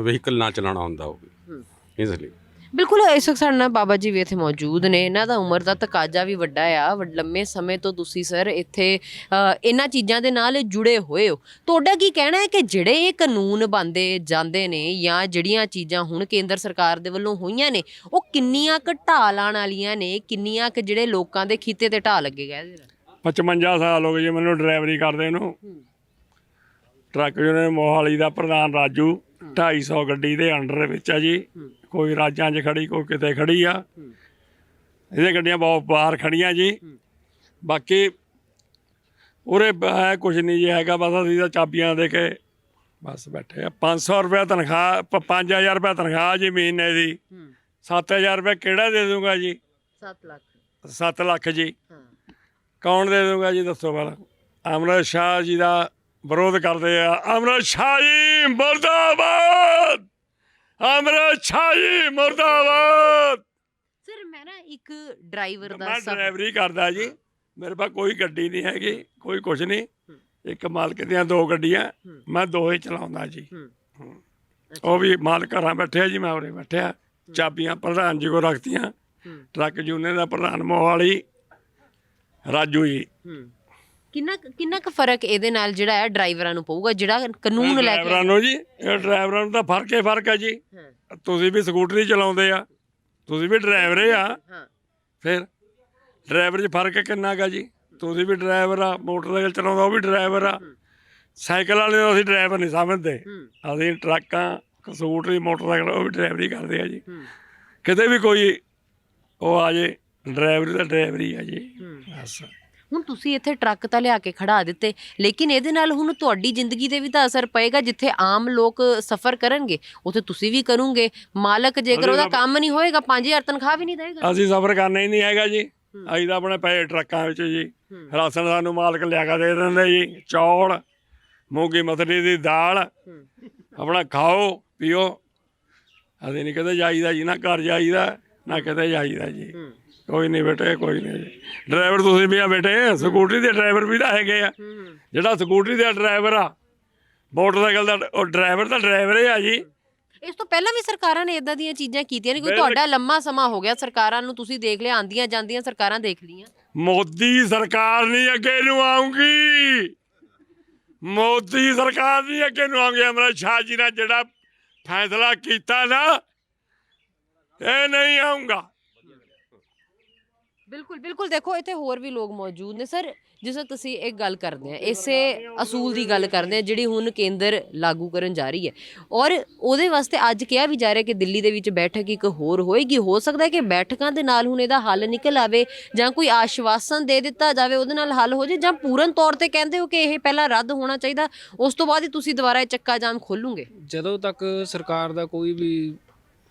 ਵਹੀਕਲ ਨਾ ਚਲਾਉਣਾ ਹੁੰਦਾ ਹੋਵੇ ਇਸ ਲਈ। ਬਿਲਕੁਲ ਇਸ ਵਕਤ ਸਾਡੇ ਨਾਲ ਬਾਬਾ ਜੀ ਵੀ ਇੱਥੇ ਮੌਜੂਦ ਨੇ। ਇਹਨਾਂ ਦਾ ਉਮਰ ਦਾ ਤਕਾਜ਼ਾ ਵੀ ਵੱਡਾ ਆ। ਵੱਡ- ਲੰਮੇ ਸਮੇਂ ਤੋਂ ਤੁਸੀਂ ਸਰ ਇੱਥੇ ਅ, ਇਹਨਾਂ ਚੀਜ਼ਾਂ ਦੇ ਨਾਲ ਜੁੜੇ ਹੋਏ ਹੋ। ਤੁਹਾਡਾ ਕੀ ਕਹਿਣਾ ਹੈ ਕਿ ਜਿਹੜੇ ਇਹ ਕਾਨੂੰਨ ਬੰਦੇ ਜਾਂਦੇ ਨੇ ਜਾਂ ਜਿਹੜੀਆਂ ਚੀਜ਼ਾਂ ਹੁਣ ਕੇਂਦਰ ਸਰਕਾਰ ਦੇ ਵੱਲੋਂ ਹੋਈਆਂ ਨੇ ਉਹ ਕਿੰਨੀਆਂ ਕੁ ਢਾਹ ਲਾਉਣ ਵਾਲੀਆਂ ਨੇ? ਕਿੰਨੀਆਂ ਕੁ ਜਿਹੜੇ ਲੋਕਾਂ ਦੇ ਖੀਤੇ ਤੇ ਢਾਹ ਲੱਗੇਗਾ ਇਹਦੇ ਨਾਲ 55 ਸਾਲ ਹੋ ਗਏ ਜੀ ਮੈਨੂੰ ਡਰਾਈਵਰੀ ਕਰਦੇ ਨੂੰ। ਟਰੱਕ ਯੂਨੀਅਨ ਮੋਹਾਲੀ ਦਾ ਪ੍ਰਧਾਨ ਰਾਜੂ 250 ਗੱਡੀ ਦੇ ਅੰਡਰ ਵਿੱਚ ਆ ਜੀ। ਕੋਈ ਰਾਜਾਂ 'ਚ ਖੜੀ ਕੋਈ ਕਿਤੇ ਖੜੀ ਆ। ਇਹਦੇ ਗੱਡੀਆਂ ਬਹੁਤ ਬਾਹਰ ਖੜੀਆਂ ਜੀ। ਬਾਕੀ ਉਰੇ ਹੈ ਕੁਝ ਨਹੀਂ ਜੀ ਹੈਗਾ ਬਸ ਅਸੀਂ ਤਾਂ ਚਾਬੀਆਂ ਦੇ ਕੇ ਬਸ ਬੈਠੇ ਆ। 500 ਰੁਪਏ ਤਨਖਾਹ ਪ- 5000 ਰੁਪਏ ਤਨਖਾਹ ਜੀ ਮਹੀਨੇ ਦੀ। 7000 ਰੁਪਏ ਕਿਹੜਾ ਦੇ ਦੂੰਗਾ ਜੀ? 7 ਲੱਖ। 7 ਲੱਖ ਜੀ। ਕੌਣ ਦੇ ਦੂੰਗਾ ਜੀ ਦੱਸੋ ਪਹਿਲਾਂ? ਅਮਰਤ ਸ਼ਾਹ ਜੀ ਦਾ ਵਿਰੋਧ ਕਰਦੇ ਆ। ਅਮਰਤ ਸ਼ਾਹ ਜੀ ਮੁਰਦਾਬਾਦ! ਸ਼ਾਹ ਜੀ ਮੁਰਦਾਬਾਦ! ਸਰ ਮੈਂ ਨਾ ਇੱਕ ਡਰਾਈਵਰ ਦਾ ਮੈਂ ਸਫ਼ਰ ਡਰਾਈਵਰੀ ਕਰਦਾ ਜੀ। ਮੇਰੇ ਪਾਸ ਕੋਈ ਗੱਡੀ ਨਹੀਂ ਹੈਗੀ ਕੋਈ ਕੁਝ ਨਹੀਂ। ਇੱਕ ਮਾਲਕ ਦੀਆਂ ਦੋ ਗੱਡੀਆਂ ਮੈਂ ਦੋ ਹੀ ਚਲਾਉਂਦਾ ਜੀ। ਹੂੰ। ਹੂੰ। ਉਹ ਵੀ ਮਾਲਕ ਘਰਾਂ ਬੈਠਿਆ ਜੀ ਮੈਂ ਉਰੇ ਬੈਠਿਆ। ਚਾਬੀਆਂ ਪ੍ਰਧਾਨ ਜੀ ਕੋ ਰੱਖਤੀਆਂ। ਹੂੰ। ਟਰੱਕ ਯੂਨੀਅਨ ਦਾ ਪ੍ਰਧਾਨ ਮੋਹਾਲੀ। ਰਾਜੂ ਜੀ। ਹੂੰ। ਕਿੰਨਾ ਕੁ- ਕਿੰਨਾ ਕੁ ਫ਼ਰਕ ਇਹਦੇ ਨਾਲ ਜਿਹੜਾ ਹੈ ਡਰਾਈਵਰਾਂ ਨੂੰ ਪਊਗਾ? ਜਿਹੜਾ ਕਾਨੂੰਨ ਲੈ ਕੇ ਡਰਾਈਵਰਾਂ ਨੂੰ ਜੀ ਇਹ ਡਰਾਈਵਰਾਂ ਨੂੰ ਤਾਂ ਫ਼ਰਕ ਹੀ ਫ਼ਰਕ ਹੈ ਜੀ। ਹਾਂ। ਤੁਸੀਂ ਵੀ ਸਕੂਟਰੀ ਚਲਾਉਂਦੇ ਆ। ਤੁਸੀਂ ਵੀ ਡਰਾਈਵਰ ਆ। ਹਾਂ। ਫਿਰ ਡਰਾਈਵਰ 'ਚ ਫ਼ਰਕ ਕਿੰਨਾ ਗਾ ਜੀ? ਤੁਸੀਂ ਵੀ ਡਰਾਈਵਰ ਆ ਮੋਟਰਸਾਈਕਲ ਚਲਾਉਂਦਾ ਉਹ ਵੀ ਡਰਾਈਵਰ ਆ। ਸਾਈਕਲ ਵਾਲੇ ਨੂੰ ਅਸੀਂ ਡਰਾਈਵਰ ਨਹੀਂ ਸਮਝਦੇ। ਹੂੰ। ਅਸੀਂ ਟਰੱਕਾਂ ਸਕੂਟਰੀ ਮੋਟਰਸਾਈਕਲ ਉਹ ਵੀ ਡਰਾਈਵਰੀ ਕਰਦੇ ਆ ਜੀ। ਹੂੰ। ਕਿਤੇ ਵੀ ਕੋਈ ਉਹ ਆ ਜੇ ਡਰਾਈਵਰੀ ਤਾਂ ਡਰਾਈਵਰੀ ਆ ਜੀ। ਹੂੰ। ਬਸ। ਹੁਣ ਤੁਸੀਂ ਇੱਥੇ ਟਰੱਕ ਤਾਂ ਲਿਆ ਕੇ ਖੜਾ ਦਿੱਤੇ ਲੇਕਿਨ ਇਹਦੇ ਨਾਲ ਹੁਣ ਤੁਹਾਡੀ ਜ਼ਿੰਦਗੀ ਤੇ ਵੀ ਤਾਂ ਅਸਰ ਪਏਗਾ ਜਿੱਥੇ ਆਮ ਲੋਕ ਸਫ਼ਰ ਕਰਨਗੇ ਉੱਥੇ ਤੁਸੀਂ ਵੀ ਕਰੋਗੇ ਮਾਲਕ ਜੇਕਰ ਉਹਦਾ ਕੰਮ ਨਹੀਂ ਹੋਏਗਾ 5000 ਤਨਖਾਹ ਵੀ ਨਹੀਂ ਦੇਗਾ ਅਸੀਂ ਸਫ਼ਰ ਕਰਨਾ ਹੀ ਨਹੀਂ ਹੈਗਾ ਜੀ। ਅਸੀਂ ਤਾਂ ਆਪਣੇ ਪਏ ਟਰੱਕਾਂ ਵਿੱਚ ਜੀ। ਰਾਸ਼ਨ ਸਾਨੂੰ ਮਾਲਕ ਲਿਆ ਕੇ ਦੇ ਦਿੰਦੇ ਜੀ। ਚੌਲ ਮੂੰਗੀ ਮਸਰੀ ਦੀ ਦਾਲ ਆਪਣਾ ਖਾਓ ਪੀਓ। ਅਸੀਂ ਨਹੀਂ ਕਦੇ ਜਾਈਦਾ ਜੀ ਨਾ ਘਰ ਜਾਈਦਾ ਨਾ ਕਿਤੇ ਜਾਈਦਾ ਜੀ। ਕੋਈ ਨਹੀਂ ਬੇਟੇ ਕੋਈ ਨਹੀਂ। ਡਰਾਈਵਰ ਤੁਸੀਂ ਵੀ ਆ ਬੇਟੇ ਸਕੂਟਰੀ ਦੇ ਡਰਾਈਵਰ ਵੀ ਤਾਂ ਹੈਗੇ ਆ। ਜਿਹੜਾ ਸਕੂਟਰੀ ਦਾ ਡਰਾਈਵਰ ਆ ਮੋਟਰਸਾਈਕਲ ਦਾ ਉਹ ਡਰਾਈਵਰ ਤਾਂ ਡਰਾਈਵਰ ਹੀ ਆ ਜੀ। ਇਸ ਤੋਂ ਪਹਿਲਾਂ ਵੀ ਸਰਕਾਰਾਂ ਨੇ ਇਦਾਂ ਦੀਆਂ ਚੀਜ਼ਾਂ ਕੀਤੀਆਂ ਨੇ ਕੋਈ। ਤੁਹਾਡਾ ਲੰਮਾ ਸਮਾਂ ਹੋ ਗਿਆ ਸਰਕਾਰਾਂ ਨੂੰ ਤੁਸੀਂ ਦੇਖ ਲਿਆ ਆਂਦੀਆਂ ਜਾਂਦੀਆਂ ਸਰਕਾਰਾਂ ਦੇਖ ਲੀਆਂ ਮੋਦੀ ਸਰਕਾਰ ਨਹੀਂ ਅੱਗੇ ਨੂੰ ਆਉਂਗੀ ਮੋਦੀ ਸਰਕਾਰ ਨਹੀਂ ਅੱਗੇ ਨੂੰ ਆਉਂਗੀ ਅਮਰ ਸ਼ਾਹ ਜੀ ਨੇ ਜਿਹੜਾ ਫੈਸਲਾ ਕੀਤਾ ਨਾ ਇਹ ਨਹੀਂ ਆਉਂਗਾ ਬਿਲਕੁਲ ਬਿਲਕੁਲ। ਦੇਖੋ ਇੱਥੇ ਹੋਰ ਵੀ ਲੋਕ ਮੌਜੂਦ ਨੇ। ਸਰ ਜਿਸ ਤਰ੍ਹਾਂ ਤੁਸੀਂ ਇੱਕ ਗੱਲ ਕਰਦੇ ਆ ਇਸੇ ਅਸੂਲ ਦੀ ਗੱਲ ਕਰਦੇ ਆ ਜਿਹੜੀ ਹੁਣ ਕੇਂਦਰ ਲਾਗੂ ਕਰਨ ਜਾ ਰਹੀ ਹੈ। ਔਰ ਉਹਦੇ ਵਾਸਤੇ ਅੱਜ ਕਿਹਾ ਵੀ ਜਾ ਰਿਹਾ ਕਿ ਦਿੱਲੀ ਦੇ ਵਿੱਚ ਬੈਠਕ ਇੱਕ ਹੋਰ ਹੋਏਗੀ। ਹੋ ਸਕਦਾ ਹੈ ਕਿ ਬੈਠਕਾਂ ਦੇ ਨਾਲ ਹੁਣ ਇਹਦਾ ਹੱਲ ਨਿਕਲ ਆਵੇ ਜਾਂ ਕੋਈ ਆਸ਼ਵਾਸਨ ਦੇ ਦਿੱਤਾ ਜਾਵੇ ਉਹਦੇ ਨਾਲ ਹੱਲ ਹੋ ਜਾਏ ਜਾਂ ਪੂਰਨ ਤੌਰ ਤੇ ਕਹਿੰਦੇ ਹੋ ਕਿ ਇਹ ਪਹਿਲਾਂ ਰੱਦ ਹੋਣਾ ਚਾਹੀਦਾ। ਉਸ ਤੋਂ ਬਾਅਦ ਹੀ ਤੁਸੀਂ ਦੁਬਾਰਾ ਇਹ ਚੱਕਾ ਜਾਮ ਖੋਲੂਗੇ। ਜਦੋਂ ਤੱਕ ਸਰਕਾਰ ਦਾ ਕੋਈ ਵੀ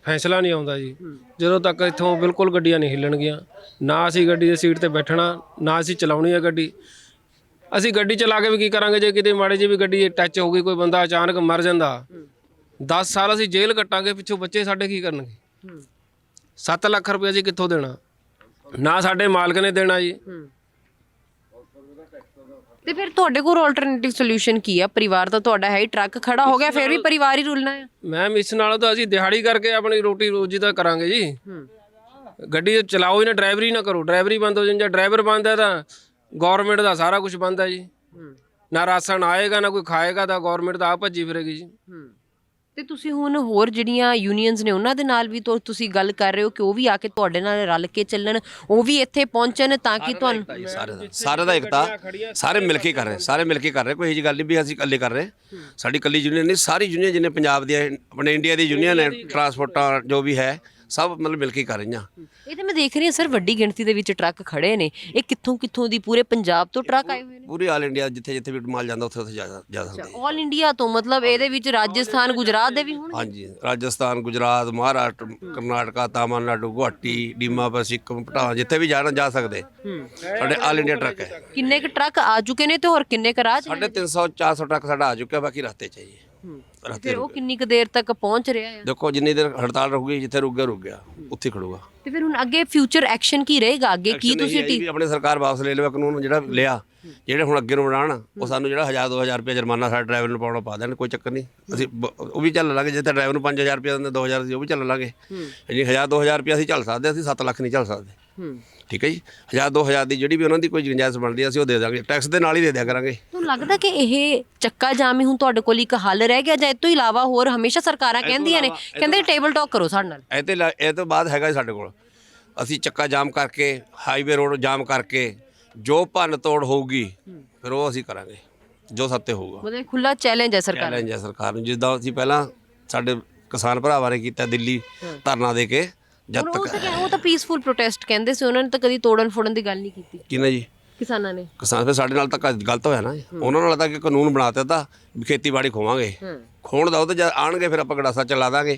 ਫੈਸਲਾ ਨਹੀਂ ਆਉਂਦਾ ਜੀ। ਜਦੋਂ ਤੱਕ ਇੱਥੋਂ ਬਿਲਕੁਲ ਗੱਡੀਆਂ ਨਹੀਂ ਹਿੱਲਣਗੀਆਂ ਨਾ ਅਸੀਂ ਗੱਡੀ ਦੀ ਸੀਟ ਤੇ ਬੈਠਣਾ ਨਾ ਅਸੀਂ ਚਲਾਉਣੀ ਹੈ ਗੱਡੀ। ਅਸੀਂ ਗੱਡੀ ਚਲਾ ਕੇ ਵੀ ਕੀ ਕਰਾਂਗੇ ਜੇ ਕਿਤੇ ਮਾੜੇ ਜਿਹੀ ਵੀ ਗੱਡੀ ਟੱਚ ਹੋ ਗਈ ਕੋਈ ਬੰਦਾ ਅਚਾਨਕ ਮਰ ਜਾਂਦਾ। 10 ਸਾਲ ਅਸੀਂ ਜੇਲ੍ਹ ਕੱਟਾਂਗੇ ਪਿੱਛੋਂ ਬੱਚੇ ਸਾਡੇ ਕੀ ਕਰਨਗੇ? 7 ਲੱਖ ਰੁਪਏ ਅਸੀਂ ਕਿੱਥੋਂ ਦੇਣਾ? ਨਾ ਸਾਡੇ ਮਾਲਕ ਨੇ ਦੇਣਾ ਜੀ। ਤੇ ਫਿਰ ਤੁਹਾਡੇ ਕੋਲ ਆਲਟਰਨੇਟਿਵ ਸੋਲੂਸ਼ਨ ਕੀ ਆ? ਪਰਿਵਾਰ ਤਾਂ ਤੁਹਾਡਾ ਹੈ ਹੀ ਟਰੱਕ ਖੜਾ ਹੋ ਗਿਆ ਫਿਰ ਵੀ ਪਰਿਵਾਰ ਹੀ ਰੁਲਣਾ ਹੈ ਮੈਮ ਇਸ ਨਾਲੋਂ ਤਾਂ ਅਸੀਂ ਦਿਹਾੜੀ ਕਰਕੇ ਆਪਣੀ ਰੋਟੀ ਰੋਜੀ ਤਾਂ ਕਰਾਂਗੇ ਜੀ। ਹੂੰ। ਗੱਡੀ ਚਲਾਓ ਹੀ ਨਾ ਡਰਾਈਵਰੀ ਨਾ ਕਰੋ। ਡਰਾਈਵਰੀ ਬੰਦ ਹੋ ਜਾਏ ਜਾਂ ਡਰਾਈਵਰ ਬੰਦ ਹੈ ਤਾਂ ਗਵਰਨਮੈਂਟ ਦਾ ਸਾਰਾ ਕੁਝ ਬੰਦ ਹੈ ਜੀ। ਹੂੰ। ਨਾ ਰਾਸ਼ਨ ਆਏਗਾ ਨਾ ਕੋਈ ਖਾਏਗਾ ਤਾਂ ਗਵਰਨਮੈਂਟ ਤਾਂ ਆਪ ਭੱਜੀ ਫਿਰੇਗੀ ਜੀ। ਤੇ ਤੁਸੀਂ ਹੁਣ ਹੋਰ ਜਿਹੜੀਆਂ ਯੂਨੀਅਨਸ ਨੇ ਉਹਨਾਂ ਦੇ ਨਾਲ ਵੀ ਤੋਂ ਤੁਸੀਂ ਗੱਲ ਕਰ ਰਹੇ ਹੋ ਕਿ ਉਹ ਵੀ ਆ ਕੇ ਤੁਹਾਡੇ ਨਾਲ ਰਲ ਕੇ ਚੱਲਣ ਉਹ ਵੀ ਇੱਥੇ ਪਹੁੰਚਣ ਤਾਂ ਕਿ ਤੁਹਾਨੂੰ ਜੀ ਸਾਰੇ ਦਾ ਸਾਰੇ ਦਾ ਇਕਤਾ ਸਾਰੇ ਮਿਲ ਕੇ ਕਰ ਰਹੇ ਸਾਰੇ ਮਿਲ ਕੇ ਕਰ ਰਹੇ ਕੋਈ ਇਹੋ ਜਿਹੀ ਗੱਲ ਨਹੀਂ ਵੀ ਅਸੀਂ ਇਕੱਲੇ ਕਰ ਰਹੇ। ਸਾਡੀ ਇਕੱਲੀ ਯੂਨੀਅਨ ਨਹੀਂ ਸਾਰੀ ਯੂਨੀਅਨ ਜਿੰਨੇ ਪੰਜਾਬ ਦੀ ਆਪਣੇ ਇੰਡੀਆ ਦੀ ਯੂਨੀਅਨ ਹੈ। ਟਰਾਂਸਪੋਰਟਾਂ ਜੋ ਵੀ ਹੈ ਸਭ ਮਤਲਬ ਮਿਲ ਕੇ ਕਰ ਰਹੀਆਂ। ਇਹ ਤੇ ਮੈਂ ਦੇਖ ਰਹੀ ਹਾਂ ਸਰ ਵੱਡੀ ਗਿਣਤੀ ਦੇ ਵਿੱਚ ਟਰੱਕ ਖੜੇ ਨੇ। ਇਹ ਕਿੱਥੋਂ ਕਿੱਥੋਂ ਦੀ ਪੂਰੇ ਪੰਜਾਬ ਤੋਂ ਟਰੱਕ ਆਏ ਹੋਏ ਨੇ? ਪੂਰੇ ਆਲ ਇੰਡੀਆ ਜਿੱਥੇ ਜਿੱਥੇ ਵੀ ਮਾਲ ਜਾਂਦਾ ਉੱਥੇ ਉੱਥੇ ਜਾ ਜਾ ਸਕਦੇ ਆਲ ਇੰਡੀਆ ਤੋਂ ਮਤਲਬ ਇਹਦੇ ਵਿੱਚ ਰਾਜਸਥਾਨ ਗੁਜਰਾਤ ਦੇ ਵੀ ਹੋਣਗੇ? ਹਾਂਜੀ ਰਾਜਸਥਾਨ ਗੁਜਰਾਤ ਮਹਾਰਾਸ਼ਟਰ ਕਰਨਾਟਕਾ ਤਾਮਿਲਨਾਡੂ ਗੁਹਾਟੀ ਡੀਮਾਪੁਰ ਸਿੱਕਮ ਪਟਾ ਜਿੱਥੇ ਵੀ ਜਾਣਾ ਜਾ ਸਕਦੇ। ਸਾਡੇ ਆਲ ਇੰਡੀਆ ਟਰੱਕ ਹੈ। ਕਿੰਨੇ ਕੁ ਟਰੱਕ ਆ ਚੁੱਕੇ ਨੇ ਤੇ ਹੋਰ ਕਿੰਨੇ ਕੁ ਨੇ? ਸਾਡੇ 300 400 ਟਰੱਕ ਸਾਡਾ ਆ ਚੁੱਕਿਆ ਬਾਕੀ ਰਸਤੇ ਚ ਹੈ ਜੀ। ਰਸਤੇ ਫਿਰ ਉਹ ਕਿੰਨੀ ਕੁ ਦੇਰ ਤੱਕ ਪਹੁੰਚ ਰਿਹਾ ਹੈ ਦੇਖੋ ਜਿੰਨੀ ਦੇਰ ਹੜਤਾਲ ਰਹੂਗੀ ਜਿੱਥੇ ਰੁਕ ਗਿਆ ਰੁਕ ਗਿਆ। ਉੱਥੇ ਖੜੂਗਾ। ਤੇ ਫਿਰ ਹੁਣ ਅੱਗੇ ਫਿਊਚਰ ਐਕਸ਼ਨ ਕੀ ਰਹੇਗਾ? ਅੱਗੇ ਕੀ ਤੁਸੀਂ ਵੀ ਆਪਣੀ ਸਰਕਾਰ ਵਾਪਸ ਲੈ ਲਵੇ ਕਾਨੂੰਨ ਜਿਹੜਾ ਲਿਆ ਜਿਹੜੇ ਹੁਣ ਅੱਗੇ ਨੂੰ ਬਣਾਉਣ ਉਹ ਸਾਨੂੰ ਜਿਹੜਾ 1000 2000 ਰੁਪਏ ਜੁਰਮਾਨਾ ਸਾਡੇ ਡਰਾਈਵਰ ਨੂੰ ਪਾਉਣਾ ਪਾ ਦੇਣ ਕੋਈ ਚੱਕਰ ਨਹੀਂ। ਅਸੀਂ ਉਹ ਵੀ ਚੱਲ ਲਾਂਗੇ ਜੇ ਤਾਂ ਡਰਾਈਵਰ ਨੂੰ 5000 ਰੁਪਏ ਦਿੰਦੇ 2000 ਦੀ ਉਹ ਵੀ ਚੱਲ ਲਾਂਗੇ। ਜੀ 1000 2000 ਰੁਪਏ ਅਸੀਂ ਚੱਲ ਸਕਦੇ ਅਸੀਂ 7 ਲੱਖ ਨਹੀਂ ਚੱਲ ਸਕਦੇ। ਹੂੰ ਠੀਕ ਹੈ ਜੀ? 1000 2000 ਦੀ ਜਿਹੜੀ ਵੀ ਉਹਨਾਂ ਦੀ ਕੋਈ ਗੁੰਜਾਇਸ਼ ਬਣਦੀ ਅਸੀਂ ਉਹ ਦੇ ਦਾਂਗੇ। ਟੈਕਸ ਦੇ ਨਾਲ ਹੀ ਦੇ ਦਿਆ ਕਰਾਂਗੇ। ਤੁਹਾਨੂੰ ਲੱਗਦਾ ਕਿ ਇਹ ਚੱਕਾ ਜਾਮ ਹੀ ਹੁਣ ਤੁਹਾਡੇ ਕੋਲ ਇੱਕ ਹੱਲ ਰਹਿ ਗਿਆ ਜਾਂ ਇਹ ਤੋਂ ਇਲਾਵਾ ਹੋਰ ਹਮੇਸ਼ਾ ਸਰਕਾਰਾਂ ਕਹਿੰਦੀਆਂ ਨੇ? ਕਹਿੰਦੇ ਟੇਬਲ ਟਾਕ ਕਰੋ ਸਾਡੇ ਨਾਲ। ਇਹ ਤੇ ਲਾ- ਇਹ ਤੋਂ ਬਾਅਦ ਹੈਗਾ ਜੀ ਸਾਡੇ ਕੋਲ। ਅਸੀਂ ਚੱਕਾ ਜਾਮ ਕਰਕੇ ਹਾਈਵੇ ਰੋਡ ਜਾਮ ਕਰਕੇ ਜੋ ਭੰਨ ਤੋੜ ਹੋਊਗੀ ਫਿਰ ਉਹ ਅਸੀਂ ਕਰਾਂਗੇ। ਜੋ ਸੱਤੇ ਹੋਊਗਾ। ਮਤਲਬ ਖੁੱਲਾ ਚੈਲੰਜ ਹੈ ਸਰਕਾਰ ਚੈਲੰਜ ਹੈ ਸਰਕਾਰ ਨੂੰ। ਜਿੱਦਾਂ ਅਸੀਂ ਪਹਿਲਾਂ ਸਾਡੇ ਕਿਸਾਨ ਭਰਾਵਾਂ ਨੇ ਕੀਤਾ ਦਿੱਲੀ ਧਰਨਾ ਦੇ ਕੇ ਜਦ ਉਹ ਤੱਕ ਤਾਂ ਉਹ ਤਾਂ ਪੀਸਫੁਲ ਪ੍ਰੋਟੈਸਟ ਕਹਿੰਦੇ ਸੀ ਉਹਨਾਂ ਨੇ ਤਾਂ ਕਦੀ ਤੋੜਨ ਫੋੜਨ ਦੀ ਗੱਲ ਨਹੀਂ ਕੀਤੀ। ਕਿਨੇ ਜੀ? ਕਿਸਾਨਾਂ ਨੇ। ਕਿਸਾਨ ਫਿਰ ਸਾਡੇ ਨਾਲ ਤਾਂ ਗਲਤ ਹੋਇਆ ਨਾ। ਉਹਨਾਂ ਨਾਲ ਤਾਂ ਕਿ ਕਾਨੂੰਨ ਬਣਾ ਦਿੱਤਾ ਵੀ ਖੇਤੀਬਾੜੀ ਖੋਵਾਂਗੇ। ਖੋਣ ਦਾ ਉਹ ਤਾਂ ਜਦ ਆਣਗੇ ਫਿਰ ਆਪਾਂ ਗੜਾਸਾ ਚਲਾ ਦਾਂਗੇ।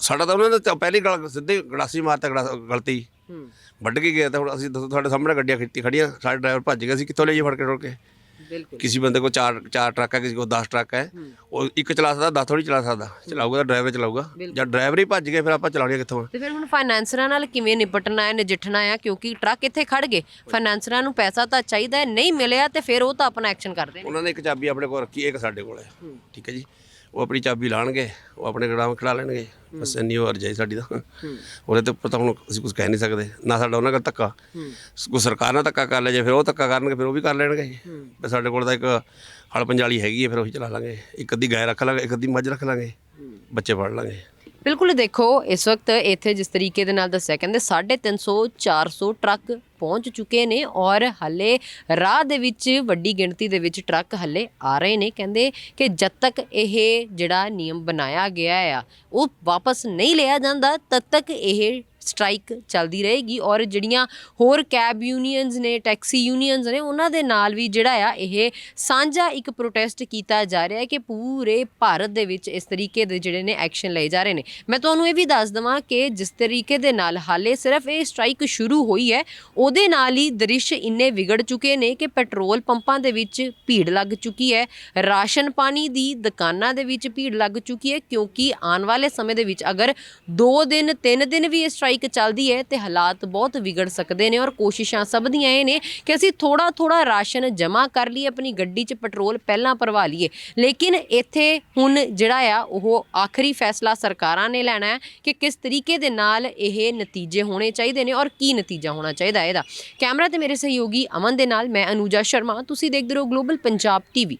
ਸਾਡਾ ਤਾਂ ਉਹਨਾਂ ਨੇ ਪਹਿਲੀ ਗਲ ਸਿੱਧੇ ਗੜਾਸੀ ਮਾਰਤਾ ਗਲਤੀ। ਵੱਢ ਕੇ ਗਿਆ ਤਾਂ ਹੁਣ ਅਸੀਂ ਦੱਸੋ ਤੁਹਾਡੇ ਸਾਹਮਣੇ ਗੱਡੀਆਂ ਖਿੱਤੀ ਖੜੀਆਂ ਸਾਡੇ ਡਰਾਈਵਰ ਭੱਜ ਗਏ ਅਸੀਂ ਕਿੱਥੋਂ ਲਈਏ ਫੜ ਕੇ ਰੋਕ ਕੇ? ਕਿਸੇ ਬੰਦੇ ਕੋਲ ਚਾਰ ਚਾਰ ਟਰੱਕ ਹੈ ਕਿਸੇ ਕੋਲ 10 ਟਰੱਕ ਹੈ ਉਹ ਇੱਕ ਚਲਾ ਸਕਦਾ 10 ਥੋੜੀ ਚਲਾ ਸਕਦਾ ਚਲਾਊਗਾ ਤਾਂ ਡਰਾਈਵਰ ਚਲਾਊਗਾ। ਜਦ ਡਰਾਈਵਰ ਹੀ ਭੱਜ ਗਏ ਫਿਰ ਆਪਾਂ ਚਲਾਉਣੀਆਂ ਕਿੱਥੋਂ ਤੇ ਫਿਰ ਹੁਣ ਫਾਈਨੈਂਸਰਾਂ ਨਾਲ ਕਿਵੇਂ ਨਿਪਟਣਾ ਹੈ ਨਜਿੱਠਣਾ ਹੈ ਕਿਉਂਕਿ ਟਰੱਕ ਇੱਥੇ ਖੜ ਗਏ ਫਾਈਨੈਂਸਰਾਂ ਨੂੰ ਪੈਸਾ ਤਾਂ ਚਾਹੀਦਾ ਹੈ ਨਹੀਂ ਮਿਲਿਆ ਤੇ ਫਿਰ ਉਹ ਤਾਂ ਆਪਣਾ ਐਕਸ਼ਨ ਕਰਦੇ ਨੇ। ਉਹਨਾਂ ਨੇ ਇੱਕ ਚਾਬੀ ਆਪਣੇ ਕੋਲ ਰੱਖੀ ਇੱਕ ਸਾਡੇ ਕੋਲ ਹੈ। ਠੀਕ ਹੈ ਜੀ। ਉਹ ਆਪਣੀ ਚਾਬੀ ਲਾਣਗੇ, ਉਹ ਆਪਣੇ ਗੜਾਮ ਖੜਾ ਲੈਣਗੇ। ਬਸ ਇੰਨੀ ਹੋਰ ਜਾਈ ਸਾਡੀ ਤਾਂ। ਉਹਦੇ ਤੇ ਉੱਪਰ ਤਾਂ ਹੁਣ ਅਸੀਂ ਕੁਝ ਕਹਿ ਨਹੀਂ ਸਕਦੇ। ਨਾ ਸਾਡਾ ਉਹਨਾਂ ਕੋਲ ਧੱਕਾ। ਕੋਈ ਸਰਕਾਰ ਨਾਲ ਧੱਕਾ ਕਰ ਲੈ ਜੇ, ਫਿਰ ਉਹ ਧੱਕਾ ਕਰਨਗੇ, ਫਿਰ ਉਹ ਵੀ ਕਰ ਲੈਣਗੇ। ਫਿਰ ਸਾਡੇ ਕੋਲ ਤਾਂ ਇੱਕ ਹਲ ਪੰਜਾਲੀ ਹੈਗੀ ਹੈ, ਫਿਰ ਉਹੀ ਚਲਾ ਲਾਂਗੇ। ਇੱਕ ਅੱਧੀ ਗਾਇ ਰੱਖ ਲਾਂਗੇ, ਇੱਕ ਅੱਧੀ ਮੱਝ ਰੱਖ ਲਾਂਗੇ। ਬੱਚੇ ਫੜ ਲਾਂਗੇ। ਬਿਲਕੁਲ ਦੇਖੋ, ਇਸ ਵਕਤ ਇੱਥੇ ਜਿਸ ਤਰੀਕੇ ਦੇ ਨਾਲ ਦੱਸਿਆ, ਕਹਿੰਦੇ 350 400 ਟਰੱਕ ਪਹੁੰਚ ਚੁੱਕੇ ਨੇ ਔਰ ਹੱਲੇ ਰਾਹ ਦੇ ਵਿੱਚ ਵੱਡੀ ਗਿਣਤੀ ਦੇ ਵਿੱਚ ਟਰੱਕ ਹੱਲੇ ਆ ਰਹੇ ਨੇ। ਕਹਿੰਦੇ ਕਿ ਜਦ ਤੱਕ ਇਹ ਜਿਹੜਾ ਨਿਯਮ ਬਣਾਇਆ ਗਿਆ ਆ, ਉਹ ਵਾਪਸ ਨਹੀਂ ਲਿਆ ਜਾਂਦਾ, ਤਦ ਤੱਕ ਇਹ ਸਟ੍ਰਾਈਕ ਚੱਲਦੀ ਰਹੇਗੀ ਔਰ ਜਿਹੜੀਆਂ ਹੋਰ ਕੈਬ ਯੂਨੀਅਨਸ ਨੇ, ਟੈਕਸੀ ਯੂਨੀਅਨਸ ਨੇ, ਉਹਨਾਂ ਦੇ ਨਾਲ ਵੀ ਜਿਹੜਾ ਆ ਇਹ ਸਾਂਝਾ ਇੱਕ ਪ੍ਰੋਟੈਸਟ ਕੀਤਾ ਜਾ ਰਿਹਾ ਹੈ ਕਿ ਪੂਰੇ ਭਾਰਤ ਦੇ ਵਿੱਚ ਇਸ ਤਰੀਕੇ ਦੇ ਜਿਹੜੇ ਨੇ ਐਕਸ਼ਨ ਲਏ ਜਾ ਰਹੇ ਨੇ। ਮੈਂ ਤੁਹਾਨੂੰ ਇਹ ਵੀ ਦੱਸ ਦਵਾਂ ਕਿ ਜਿਸ ਤਰੀਕੇ ਦੇ ਨਾਲ ਹਾਲੇ ਸਿਰਫ ਇਹ ਸਟ੍ਰਾਈਕ ਸ਼ੁਰੂ ਹੋਈ ਹੈ, ਉਹਦੇ ਨਾਲ ਹੀ ਦ੍ਰਿਸ਼ ਇੰਨੇ ਵਿਗੜ ਚੁੱਕੇ ਨੇ ਕਿ ਪੈਟਰੋਲ ਪੰਪਾਂ ਦੇ ਵਿੱਚ ਭੀੜ ਲੱਗ ਚੁੱਕੀ ਹੈ, ਰਾਸ਼ਨ ਪਾਣੀ ਦੀ ਦੁਕਾਨਾਂ ਦੇ ਵਿੱਚ ਭੀੜ ਲੱਗ ਚੁੱਕੀ ਹੈ, ਕਿਉਂਕਿ ਆਉਣ ਵਾਲੇ ਸਮੇਂ ਦੇ ਵਿੱਚ ਅਗਰ 2 ਦਿਨ 3 ਦਿਨ ਵੀ ਇਹ ਸਟ੍ਰਾਈਕ ਚੱਲਦੀ ਹੈ ਤੇ ਹਾਲਾਤ ਬਹੁਤ ਵਿਗੜ ਸਕਦੇ ਨੇ ਔਰ ਕੋਸ਼ਿਸ਼ਾਂ ਸਭ ਦੀਆਂ ਇਹ ਨੇ ਕਿ ਅਸੀਂ ਥੋੜਾ ਥੋੜਾ ਰਾਸ਼ਨ ਜਮ੍ਹਾਂ ਕਰ ਲਈਏ, ਆਪਣੀ ਗੱਡੀ 'ਚ ਪੈਟਰੋਲ ਪਹਿਲਾਂ ਭਰਵਾ ਲਈਏ। ਲੇਕਿਨ ਇੱਥੇ ਹੁਣ ਜਿਹੜਾ ਆ, ਉਹ ਆਖਰੀ ਫੈਸਲਾ ਸਰਕਾਰਾਂ ਨੇ ਲੈਣਾ ਹੈ ਕਿ ਕਿਸ ਤਰੀਕੇ ਦੇ ਨਾਲ ਇਹ ਨਤੀਜੇ ਹੋਣੇ ਚਾਹੀਦੇ ਨੇ ਔਰ ਕੀ ਨਤੀਜਾ ਹੋਣਾ ਚਾਹੀਦਾ ਇਹਦਾ। ਕੈਮਰਾ ਤੇ ਮੇਰੇ ਸਹਿਯੋਗੀ ਅਮਨ ਦੇ ਨਾਲ, ਮੈਂ ਅਨੂਜਾ ਸ਼ਰਮਾ। ਤੁਸੀਂ ਦੇਖਦੇ ਰਹੋ ਗਲੋਬਲ ਪੰਜਾਬ ਟੀਵੀ